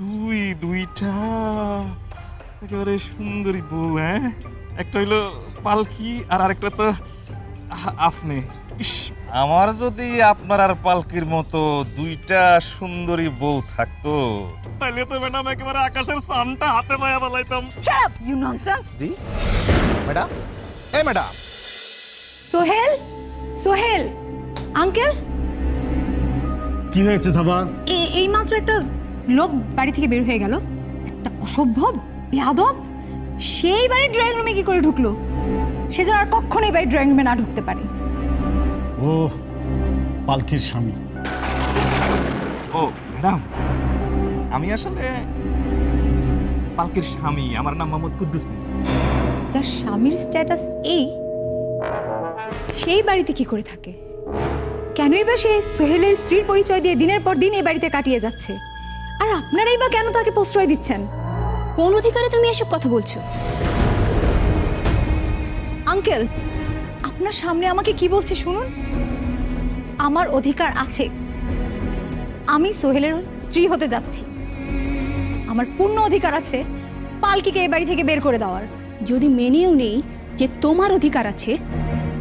দুই দুইটা একেবারে সুন্দরী বউ হ্যাঁ? একটা হইল পালকি আর আরেকটা তো আপনি। ইস আমার যদি আপনার আর পালকির মতো দুইটা সুন্দরী বউ থাকতো তাহলে তো ম্যাডাম একেবারে আকাশের সানটা হাতে পায়া বলাইতাম up, you nonsense! জি? ম্যাডাম? এই ম্যাডাম! সোহেল? সোহেল? আঙ্কেল? কি হয়েছে সাবা? এই মাত্র একটা লোক বাড়ি থেকে বের হয়ে গেল। একটা অসভ্য বেয়াদব সেই বাড়ির ড্রয়িং রুমে কি করে ঢুকলো? সে যেন আর কখনোই বাড়ির ড্রয়িং রুমে না ঢুকতে পারে। ও পালকির স্বামী। ও ম্যাডাম আমি আসলে পালকির স্বামী। আমার নাম মোহাম্মদ কুদ্দুস মিয়া। যার স্বামীর স্ট্যাটাস এই সেই বাড়িতে কি করে থাকে? কেনই বা সে সোহেলের স্ত্রীর পরিচয় দিয়ে দিনের পর দিন এই বাড়িতে কাটিয়ে যাচ্ছে? আর আপনারাই বা কেন তাকে প্রশ্রয় দিচ্ছেন? কোন অধিকারে তুমি এসব কথা বলছো? আঙ্কেল আপনার সামনে আমাকে কি বলছে শুনুন? আমার অধিকার আছে। আমি সোহেলের স্ত্রী হতে যাচ্ছি। আমার পূর্ণ অধিকার আছে পালকিকে এই বাড়ি থেকে বের করে দেওয়ার। যদি মেনেও নেই যে তোমার অধিকার আছে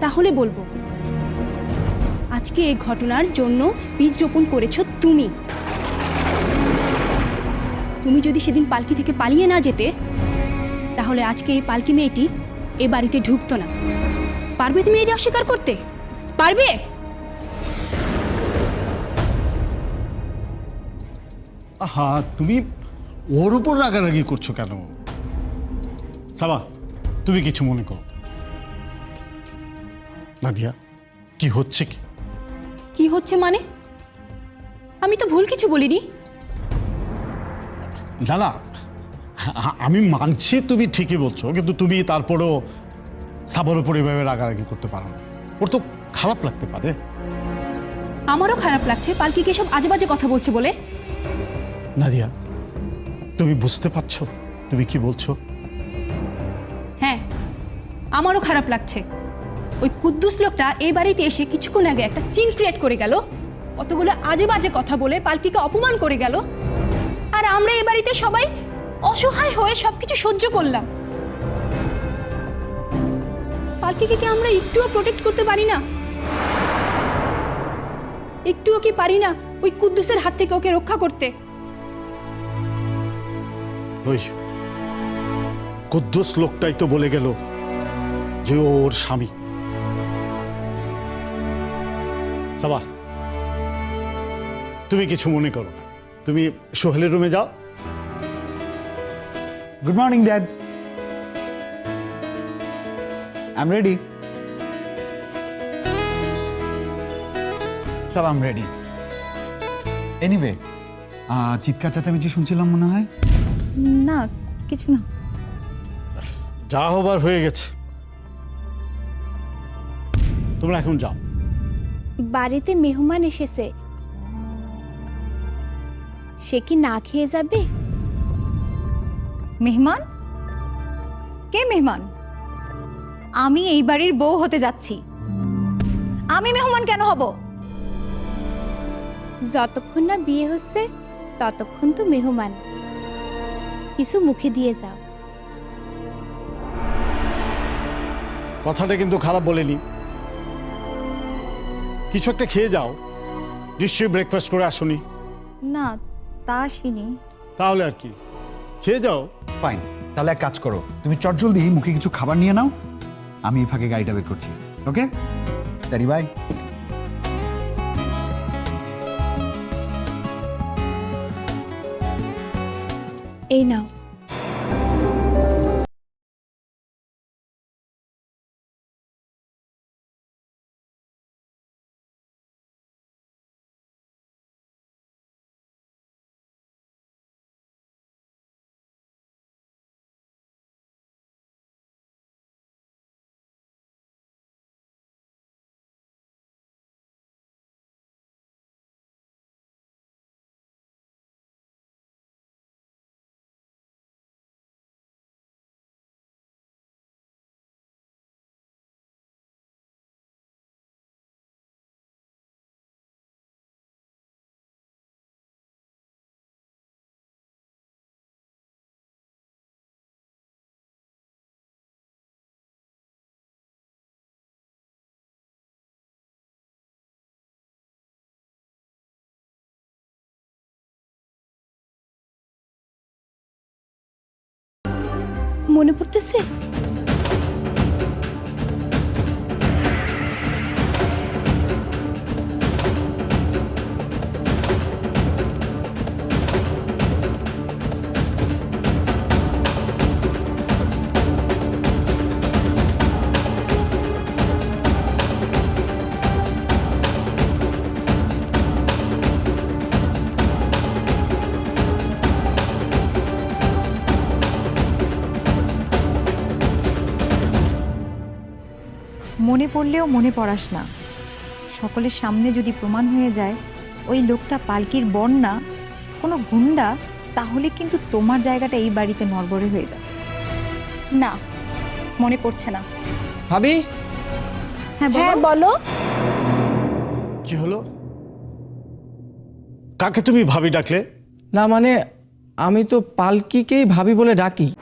তাহলে বলব। আজকে এই ঘটনার জন্য বীজ রোপণ করেছ তুমি। তুমি যদি সেদিন পালকি থেকে পালিয়ে না যেতে, তাহলে আজকে এই পালকি মেয়েটি এ বাড়িতে ঢুকতো না। পারবে তুমি এটা অস্বীকার করতে? পারবে? আহা, তুমি ওর উপর রাগারাগি করছ কেন? সাবা, তুমি কিছু মনে করো। নাদিয়া, কি হচ্ছে কি? কি হচ্ছে মানে? আমি তো ভুল কিছু বলিনি। না না আমি মানছি তুমি ঠিকই বলছো কিন্তু তুমি তারপরও সাবার উপর এভাবে রাগারাগি করতে পারো না। ওর তো খারাপ লাগতে পারে। আমারও খারাপ লাগছে পালকিকে সব আজে বাজে কথা বলছে বলে? নাদিয়া তুমি বুঝতে পারছ? তুমি কি বলছো? হ্যাঁ আমারও খারাপ লাগছে। ওই কুদ্দুস লোকটা এই বাড়িতে এসে কিছুক্ষণ আগে একটা সিন ক্রিয়েট করে গেল। কতগুলো আজে বাজে কথা বলে পালকিকে অপমান করে গেল। আর আমরা এই বাড়িতে সবাই অসহায় হয়ে সবকিছু সহ্য করলাম। পালকিকে কি আমরা একটুও প্রোটেক্ট করতে পারি না? একটুও কি পারি না ওই কুদ্দুসের হাত থেকে ওকে রক্ষা করতে? ওই কুদ্দুস লোকটাই তো বলে গেল যে ওর স্বামী। সাবা তুমি কিছু মনে করো না। তুমি সোহেলের রুমে যাও। Good morning, Dad. I'm ready. সব I'm ready. Anyway, আহ, চিৎকার চেঁচামেচি শুনছিলাম মনে হয়? না কিছু না। যা হবার হয়ে গেছে। তোমরা এখন যাও। বাড়িতে মেহমান এসেছে। সে কি না খেয়ে যাবে? মেহমান? কে মেহমান? আমি এই বাড়ির বউ হতে যাচ্ছি। আমি মেহমান কেন হব? যতক্ষণ না বিয়ে হচ্ছে ততক্ষণ তো মেহমান। কিছু মুখে দিয়ে যাও। কথাটা কিন্তু খারাপ বলেনি। কিছু একটা খেয়ে যাও। নিশ্চয়ই ব্রেকফাস্ট করে আসুনি। না তা আসিনি। তাহলে আর কি। খেয়ে যাও। ফাইন তাহলে এক কাজ করো তুমি চটজলদি মুখে কিছু খাবার নিয়ে নাও আমি এই ফাঁকে গাড়িটা বের করছি ওকে? ড্যাডি বাই এই নাও। মনে পড়তেছে? পড়লেও মনে পড়াস না। সকলের সামনে যদি প্রমাণ হয়ে যায় ওই লোকটা পালকির বন্যা কোনো গুন্ডা তাহলে কিন্তু তোমার জায়গাটা এই বাড়িতে নড়বড়ে হয়ে যাবে। না মনে পড়ছে না। ভাবি? হ্যাঁ হ্যাঁ বলো। বলো। কি হলো? কাকে তুমি ভাবি ডাকলে? না মানে আমি তো পালকিকেই ভাবি বলে ডাকি।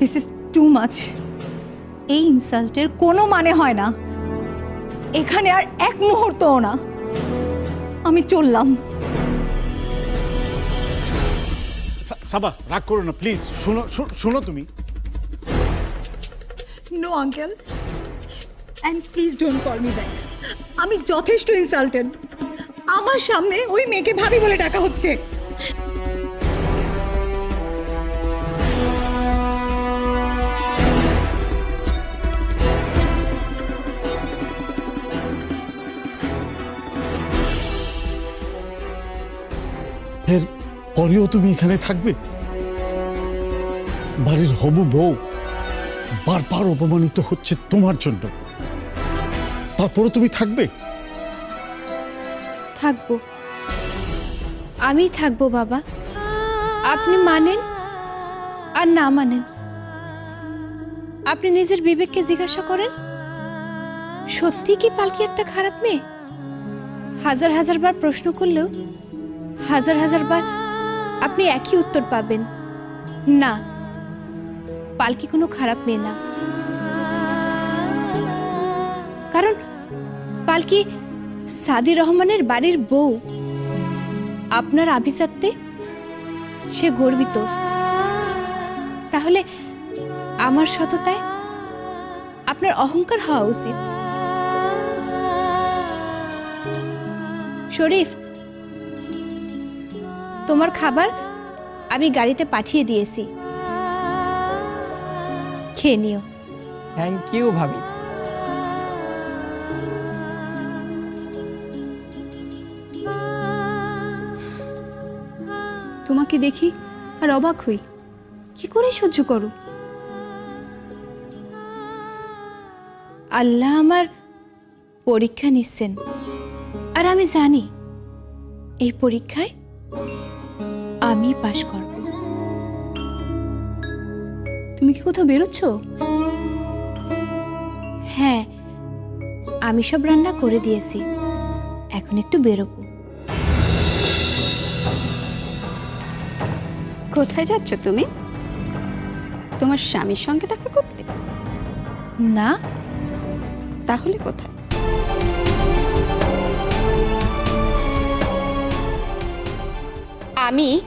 দিস ইজ টু মাচ এই ইনসাল্টের কোনো মানে হয় না। এখানে আর এক মুহূর্তও না। আমি চললাম। সাবা রাগ করো না প্লিজ শোনো শোনো তুমি। No uncle and please don't call me back আমি যথেষ্ট ইনসাল্টেড আমার সামনে ওই মেয়েকে ভাবি বলে ডাকা হচ্ছে। পরেও তুমি এখানে থাকবে? বাড়ির হবু বউ বারবার অপমানিত হচ্ছে তোমার জন্য। তারপরও তুমি থাকবে? থাকব। আমি থাকব, বাবা। আপনি মানেন আর না মানেন। আপনি নিজের বিবেককে জিজ্ঞাসা করেন, সত্যি কি পালকি একটা খারাপ মেয়ে? হাজার হাজার বার প্রশ্ন করলেও, হাজার হাজার বার আপনি একই উত্তর পাবেন। না পালকি কোনো খারাপ মেয়ে না। কারণ পালকি সাদি রহমানের বাড়ির বউ। আপনার আভিজাত্যে সে গর্বিত। তাহলে আমার সততায় আপনার অহংকার হওয়া উচিত। শরীফ তোমার খাবার আমি গাড়িতে পাঠিয়ে দিয়েছি। খেয়ে নিও। থ্যাংক ইউ ভাবি। তোমাকে দেখি আর অবাক হই। কি করে সহ্য করো? আল্লাহ আমার পরীক্ষা নিচ্ছেন। আর আমি জানি এই পরীক্ষায় আমি পাশ করব। তুমি কি কোথাও বেরোচ্ছ? হ্যাঁ আমি সব রান্না করে দিয়েছি। এখন একটু বেরোবো। কোথায় যাচ্ছ তুমি? তোমার স্বামীর সঙ্গে দেখা করতে? না। তাহলে কোথায়? আমি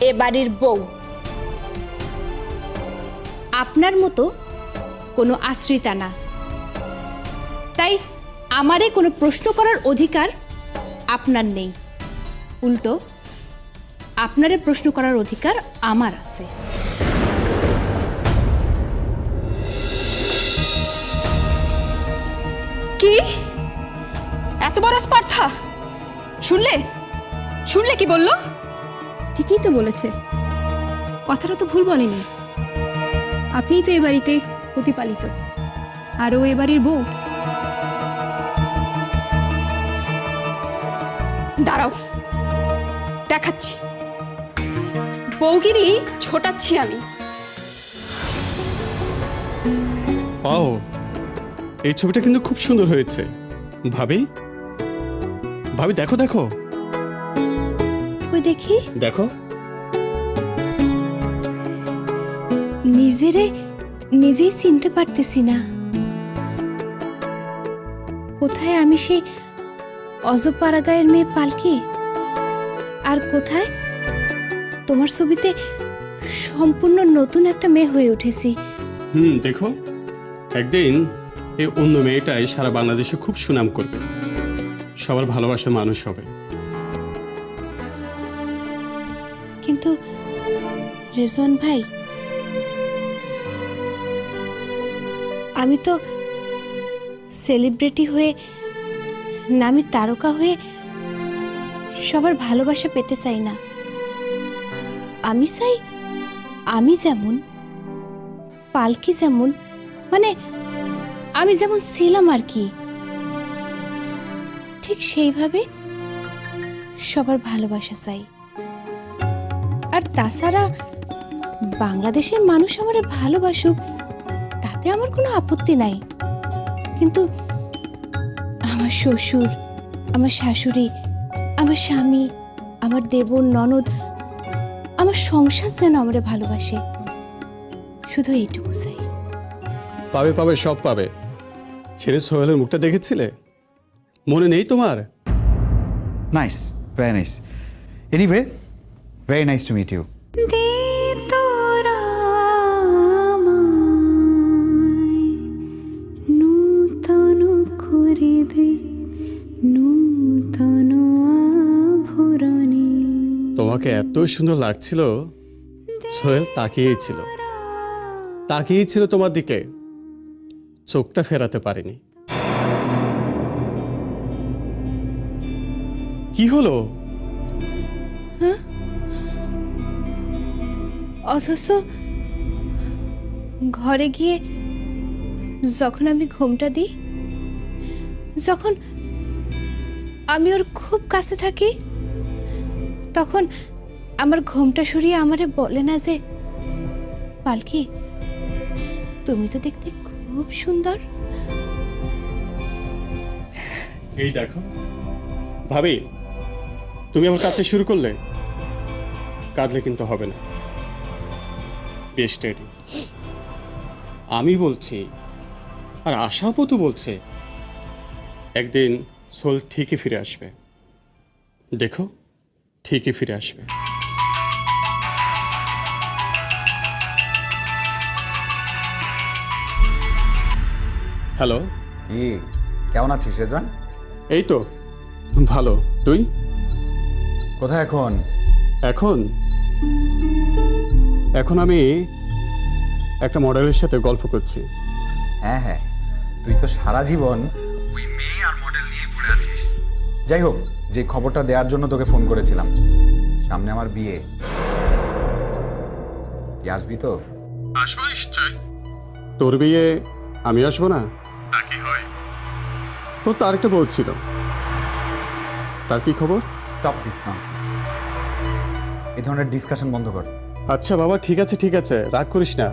এ বাড়ির বউ। আপনার মতো কোনো আশ্রিতা না। তাই আমারে কোনো প্রশ্ন করার অধিকার আপনার নেই। উল্টো, আপনারে প্রশ্ন করার অধিকার আমার আছে। কি? এত বড় স্পার্থা শুনলে? শুনলে কি বলল? ঠিকই তো বলেছে। কথাটা তো ভুল বলেনি। আপনিই তো এ বাড়িতে প্রতিপালিত। আর ও এ বাড়ির বউ। দাঁড়াও। দেখাচ্ছি। বউগিরি ছোটাচ্ছি আমি। ও এই ছবিটা কিন্তু খুব সুন্দর হয়েছে। ভাবি? ভাবি দেখো দেখো। দেখি। দেখো। নিজেরে নিজেই চিনতে পারতেছি না। কোথায় আমি সেই অজপাড়া গায়ের মেয়ে পালকি? আর কোথায় তোমার ছবিতে সম্পূর্ণ নতুন একটা মেয়ে হয়ে উঠেছি। হুম দেখো। একদিন এই অন্য মেয়েটাই সারা বাংলাদেশে খুব সুনাম করবে। সবার ভালোবাসা মানুষ হবে। কিন্তু রেজন ভাই, আমি তো সেলিব্রিটি হয়ে নামি তারকা হয়ে সবার ভালোবাসা পেতে চাই না। আমি চাই আমি যেমন, পালকি যেমন মানে আমি যেমন ছিলাম আর কি। ঠিক সেইভাবে সবার ভালোবাসা চাই। আর তাছাড়া বাংলাদেশের মানুষ আমার ভালোবাসুক তাতে আমার কোনো আপত্তি নাই। কিন্তু আমার শ্বশুর আমার শাশুড়ি আমার স্বামী আমার দেবর ননদ আমার সংসার যেন আমরা ভালোবাসে শুধু এইটুকু চাই। পাবে পাবে সব পাবে। সেদিন সোহেলের মুখটা দেখেছিলে? মনে নেই তোমার? Nice very nice anyway very nice to নূতন আভরণী তোমাকে এত সুন্দর লাগছিল, সোহেল তাকিয়েই ছিল তাকিয়েই ছিল তোমার দিকে। চোখটা ফেরাতে পারেনি। কি হলো? অথচ ঘরে গিয়ে যখন আমি ঘুমটা দিই, যখন আমি ওর খুব কাছে থাকি, তখন আমার ঘুমটা সরিয়ে আমারে বলে না যে, পালকি, তুমি তো দেখতে খুব সুন্দর। এই দেখো, ভাবি, তুমি আমার কাছে শুরু করলে, কাঁদলে কিন্তু হবে না। বেশ আমি বলছি আর আশাপও তো বলছে একদিন সোল ঠিকই ফিরে আসবে। দেখো ঠিকই ফিরে আসবে। হ্যালো। কি কেমন আছিস রেজওয়ান? এই তো ভালো। তুই? কোথায় এখন? এখন? এখন আমি একটা মডেলের সাথে গল্প করছি। হ্যাঁ হ্যাঁ। তুই তো সারা জীবন ওই মেয়ে আর মডেল নিয়ে পড়ে আছিস। যাই হোক যে খবরটা দেওয়ার জন্য তোকে ফোন করেছিলাম। সামনে আমার বিয়ে। তুই আসবি তো? আসব নিশ্চয়। তোর বিয়ে আমি আসব না? তা কি হয়? তোর তো আরেকটা বউ ছিল। তার কি খবর? স্টপ দিস ননসেন্স এই ধরনের ডিসকাশন বন্ধ কর। আচ্ছা বাবা ঠিক আছে ঠিক আছে। রাগ করিস না।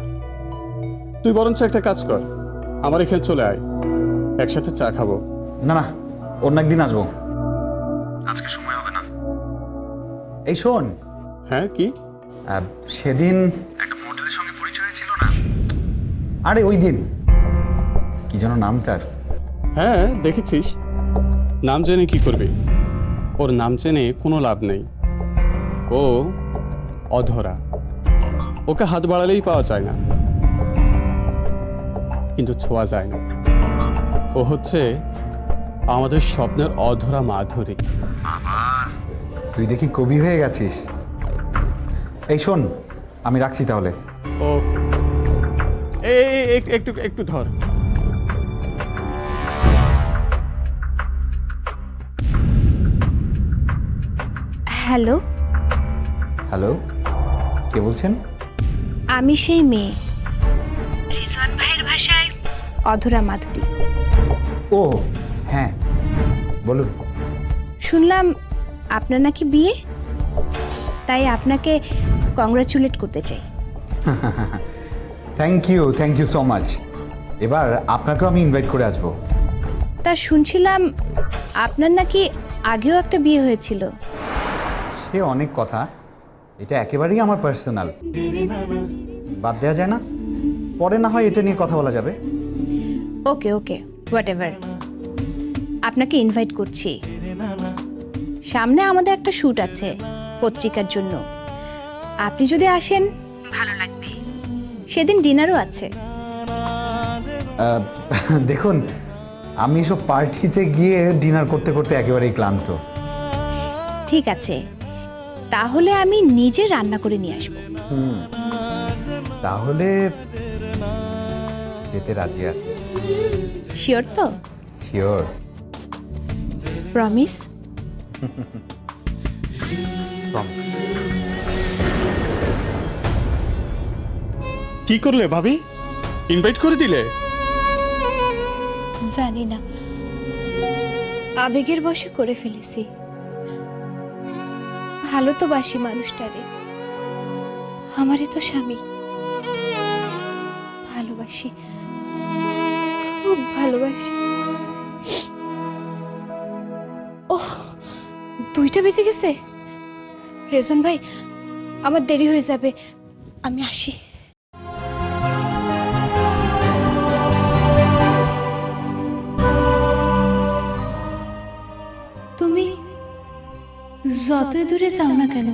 তুই বরঞ্চ একটা কাজ কর। আমার এখানে চলে আয়। একসাথে চা খাব। না না অন্য একদিন আসব। আজকে সময় হবে না। এই শোন। হ্যাঁ কি? আহ, সেদিন একটা মডেলের সঙ্গে পরিচয় হয়েছিল না? আরে ওই দিন। কি যেন নাম তার। হ্যাঁ দেখেছিস? নাম জেনে কি করবি? ওর নাম জেনে কোনো লাভ নেই। ও অধরা। ওকে হাত বাড়ালেই পাওয়া যায় না। কিন্তু ছোঁয়া যায় না। ও হচ্ছে আমাদের স্বপ্নের অধরা মাধুরী। তুই দেখি কবি হয়ে গেছিস। এই শোন আমি রাখছি তাহলে। ও এই এই, একটু একটু ধর। হ্যালো? হ্যালো কে বলছেন? আমি সেই মেয়ে। রিজওয়ান ভাইয়ের ভাষায় অধরা মাধুরী। ও হ্যাঁ। বলুন। শুনলাম আপনার নাকি বিয়ে? তাই আপনাকে কংগ্রাচুলেট করতে চাই। Thank you thank you so much এবার আপনাকেও আমি ইনভাইট করে আসব। তা শুনছিলাম আপনার নাকি আগেও একটা বিয়ে হয়েছিল। সে অনেক কথা। এটা একেবারেই আমার পার্সোনাল বাদ দেওয়া যায় না। পরে না হয় এটা নিয়ে কথা বলা যাবে। ওকে ওকে হোয়াট এভার আপনাকে ইনভাইট করছি। সামনে আমাদের একটা শ্যুট আছে পত্রিকার জন্য। আপনি যদি আসেন ভালো লাগবে। সেদিন ডিনারও আছে। দেখুন আমি এসব পার্টিতে গিয়ে ডিনার করতে করতে একেবারেই ক্লান্ত। ঠিক আছে। তাহলে আমি নিজে রান্না করে নিয়ে আসব। তাহলে যেতে রাজি আছি। শিওর তো? শিওর প্রমিস কি করলে ভাবি? ইনভাইট করে দিলে? জানি না। আবেগের বশে করে ফেলেছি। ভালো তো বাসি মানুষটারে। আমারই তো স্বামী। ভালোবাসি। খুব ভালোবাসি। ওহ, দুইটা বেজে গেছে? রেজন ভাই, আমার দেরি হয়ে যাবে। আমি আসি। যতই দূরে যাও না কেন?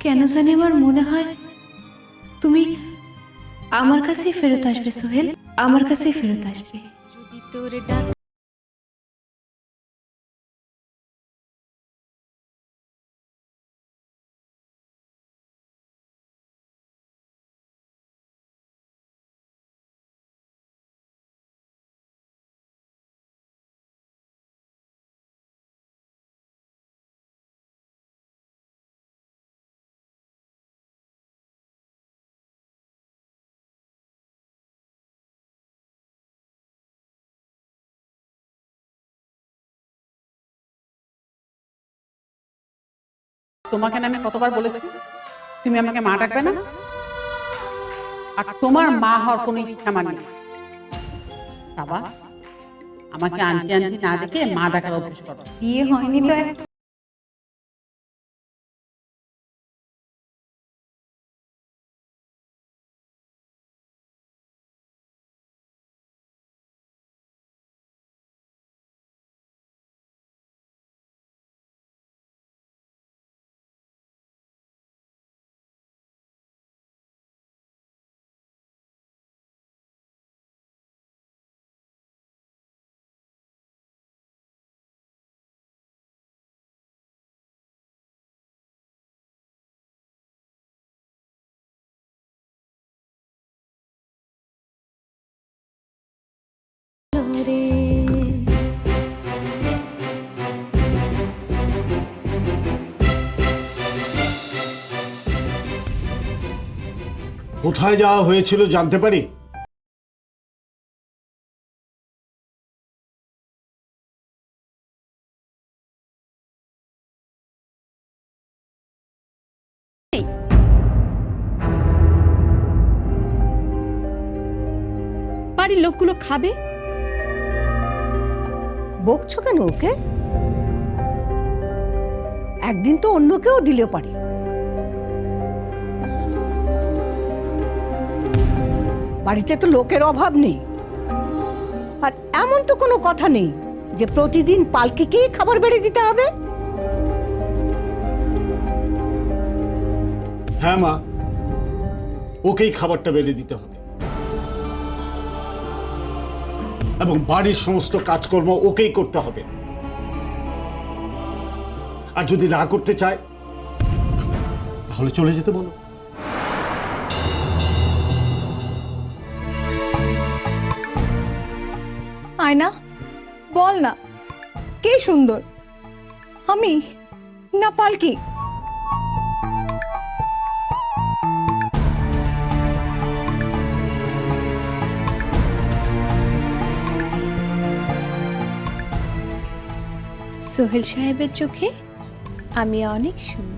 কেন জানি আমার মনে হয় তুমি আমার কাছেই ফেরত আসবে সোহেল, আমার কাছেই ফেরত আসবে। তোমাকে না আমি কতবার বলেছি? তুমি আমাকে মা ডাকবে না? আর তোমার মা হওয়ার কোনো ইচ্ছা আমার নেই। বাবা, আমাকে আন্টি আন্টি না ডেকে মা ডাকার অভ্যেস করো। বিয়ে হয়নি তো কোথায় যাওয়া হয়েছিল জানতে পারি? বাড়ির লোকগুলো খাবে? বকছো কেন ওকে? একদিন তো অন্য কেউ দিলে পারে। বাড়িতে তো লোকের অভাব নেই। আর এমন তো কোনো কথা নেই যে প্রতিদিন পালকিকেই খাবার বেড়ে দিতে হবে? হ্যাঁ মা, ওকেই খাবারটা বেড়ে দিতে হবে। এবং বাড়ির সমস্ত কাজকর্ম ওকেই করতে হবে। আর যদি না করতে চায়, তাহলে চলে যেতে বলো। আয়না, বল না, কে সুন্দর? আমি না পালকি? সোহেল সাহেবের চোখে আমি অনেক সুন্দর।